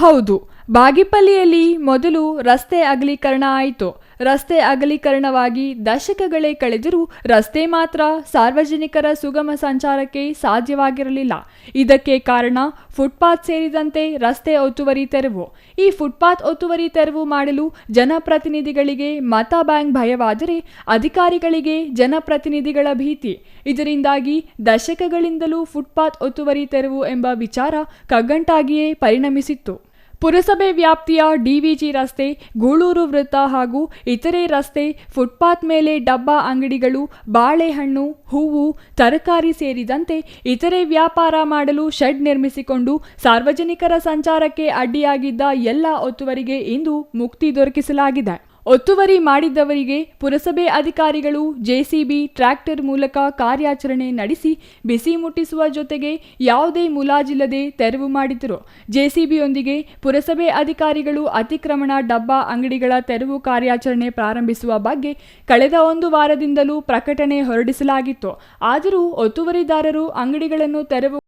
ಹೌದು, ಬಾಗಿಪಲ್ಲಿಯಲ್ಲಿ ಮೊದಲು ರಸ್ತೆ ಅಗಲೀಕರಣ ಆಯಿತು. ರಸ್ತೆ ಅಗಲೀಕರಣವಾಗಿ ದಶಕಗಳೇ ಕಳೆದರೂ ರಸ್ತೆ ಮಾತ್ರ ಸಾರ್ವಜನಿಕರ ಸುಗಮ ಸಂಚಾರಕ್ಕೆ ಸಾಧ್ಯವಾಗಿರಲಿಲ್ಲ. ಇದಕ್ಕೆ ಕಾರಣ ಫುಟ್ಪಾತ್ ಸೇರಿದಂತೆ ರಸ್ತೆ ಒತ್ತುವರಿ ತೆರವು. ಈ ಫುಟ್ಪಾತ್ ಒತ್ತುವರಿ ತೆರವು ಮಾಡಲು ಜನಪ್ರತಿನಿಧಿಗಳಿಗೆ ಮತ ಬ್ಯಾಂಕ್ ಭಯವಾದರೆ ಅಧಿಕಾರಿಗಳಿಗೆ ಜನಪ್ರತಿನಿಧಿಗಳ ಭೀತಿ. ಇದರಿಂದಾಗಿ ದಶಕಗಳಿಂದಲೂ ಫುಟ್ಪಾತ್ ಒತ್ತುವರಿ ತೆರವು ಎಂಬ ವಿಚಾರ ಕಗ್ಗಂಟಾಗಿಯೇ ಪರಿಣಮಿಸಿತ್ತು. ಪುರಸಭೆ ವ್ಯಾಪ್ತಿಯ ಡಿವಿಜಿ ರಸ್ತೆ, ಗೂಳೂರು ವೃತ್ತ ಹಾಗೂ ಇತರೆ ರಸ್ತೆ, ಫುಟ್ಪಾತ್ ಮೇಲೆ ಡಬ್ಬಾ ಅಂಗಡಿಗಳು, ಬಾಳೆಹಣ್ಣು, ಹೂವು, ತರಕಾರಿ ಸೇರಿದಂತೆ ಇತರೆ ವ್ಯಾಪಾರ ಮಾಡಲು ಶೆಡ್ ನಿರ್ಮಿಸಿಕೊಂಡು ಸಾರ್ವಜನಿಕರ ಸಂಚಾರಕ್ಕೆ ಅಡ್ಡಿಯಾಗಿದ್ದ ಎಲ್ಲ ಒತ್ತುವರಿಗೆ ಇಂದು ಮುಕ್ತಿ ದೊರಕಿಸಲಾಗಿದೆ. ಒತ್ತುವರಿ ಮಾಡಿದ್ದವರಿಗೆ ಪುರಸಭೆ ಅಧಿಕಾರಿಗಳು ಜೆಸಿಬಿ ಟ್ರ್ಯಾಕ್ಟರ್ ಮೂಲಕ ಕಾರ್ಯಾಚರಣೆ ನಡೆಸಿ ಬಿಸಿ ಮುಟ್ಟಿಸುವ ಜೊತೆಗೆ ಯಾವುದೇ ಮುಲಾಜಿಲ್ಲದೆ ತೆರವು ಮಾಡಿದರು. ಜೆಸಿಬಿಯೊಂದಿಗೆ ಪುರಸಭೆ ಅಧಿಕಾರಿಗಳು ಅತಿಕ್ರಮಣ ಡಬ್ಬಾ ಅಂಗಡಿಗಳ ತೆರವು ಕಾರ್ಯಾಚರಣೆ ಪ್ರಾರಂಭಿಸುವ ಬಗ್ಗೆ ಕಳೆದ ಒಂದು ವಾರದಿಂದಲೂ ಪ್ರಕಟಣೆ ಹೊರಡಿಸಲಾಗಿತ್ತು. ಆದರೂ ಒತ್ತುವರಿದಾರರು ಅಂಗಡಿಗಳನ್ನು ತೆರವು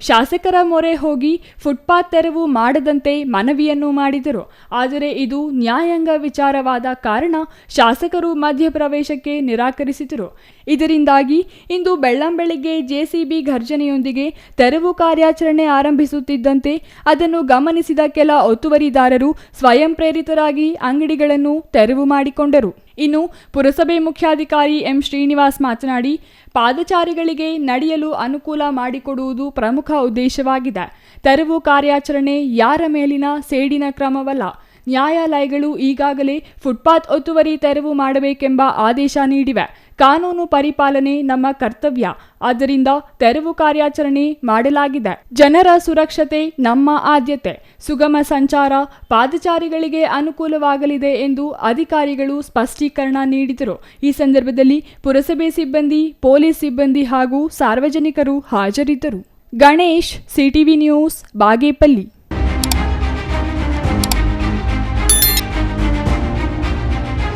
ಶಾಸಕರ ಮೊರೆ ಹೋಗಿ ಫುಟ್ಪಾತ್ ತೆರವು ಮಾಡದಂತೆ ಮನವಿಯನ್ನು ಮಾಡಿದರು. ಆದರೆ ಇದು ನ್ಯಾಯಾಂಗ ವಿಚಾರವಾದ ಕಾರಣ ಶಾಸಕರು ಮಧ್ಯಪ್ರವೇಶಕ್ಕೆ ನಿರಾಕರಿಸಿದರು. ಇದರಿಂದಾಗಿ ಇಂದು ಬೆಳ್ಳಂಬೆಳಿಗ್ಗೆ ಜೆಸಿಬಿ ಘರ್ಜನೆಯೊಂದಿಗೆ ತೆರವು ಕಾರ್ಯಾಚರಣೆ ಆರಂಭಿಸುತ್ತಿದ್ದಂತೆ ಅದನ್ನು ಗಮನಿಸಿದ ಕೆಲ ಒತ್ತುವರಿದಾರರು ಸ್ವಯಂ ಪ್ರೇರಿತರಾಗಿ ಅಂಗಡಿಗಳನ್ನು ತೆರವು ಮಾಡಿಕೊಂಡರು. ಇನ್ನು ಪುರಸಭೆ ಮುಖ್ಯಾಧಿಕಾರಿ ಎಂ ಶ್ರೀನಿವಾಸ್ ಮಾತನಾಡಿ, ಪಾದಚಾರಿಗಳಿಗೆ ನಡೆಯಲು ಅನುಕೂಲ ಮಾಡಿಕೊಡುವುದು ಪ್ರಮುಖ ಉದ್ದೇಶವಾಗಿದೆ. ತೆರವು ಕಾರ್ಯಾಚರಣೆ ಯಾರ ಮೇಲಿನ ಸೇಡಿನ ಕ್ರಮವಲ್ಲ. ನ್ಯಾಯಾಲಯಗಳು ಈಗಾಗಲೇ ಫುಟ್ಪಾತ್ ಒತ್ತುವರಿ ತೆರವು ಮಾಡಬೇಕೆಂಬ ಆದೇಶ ನೀಡಿವೆ. ಕಾನೂನು ಪರಿಪಾಲನೆ ನಮ್ಮ ಕರ್ತವ್ಯ. ಆದ್ದರಿಂದ ತೆರವು ಕಾರ್ಯಾಚರಣೆ ಮಾಡಲಾಗಿದೆ. ಜನರ ಸುರಕ್ಷತೆ, ನಮ್ಮ ಆದ್ಯತೆ, ಸುಗಮ ಸಂಚಾರ ಪಾದಚಾರಿಗಳಿಗೆ ಅನುಕೂಲವಾಗಲಿದೆ ಎಂದು ಅಧಿಕಾರಿಗಳು ಸ್ಪಷ್ಟೀಕರಣ ನೀಡಿದರು. ಈ ಸಂದರ್ಭದಲ್ಲಿ ಪುರಸಭೆ ಸಿಬ್ಬಂದಿ, ಪೊಲೀಸ್ ಸಿಬ್ಬಂದಿ ಹಾಗೂ ಸಾರ್ವಜನಿಕರು ಹಾಜರಿದ್ದರು. Ganesh, CTV news, Bagepalli.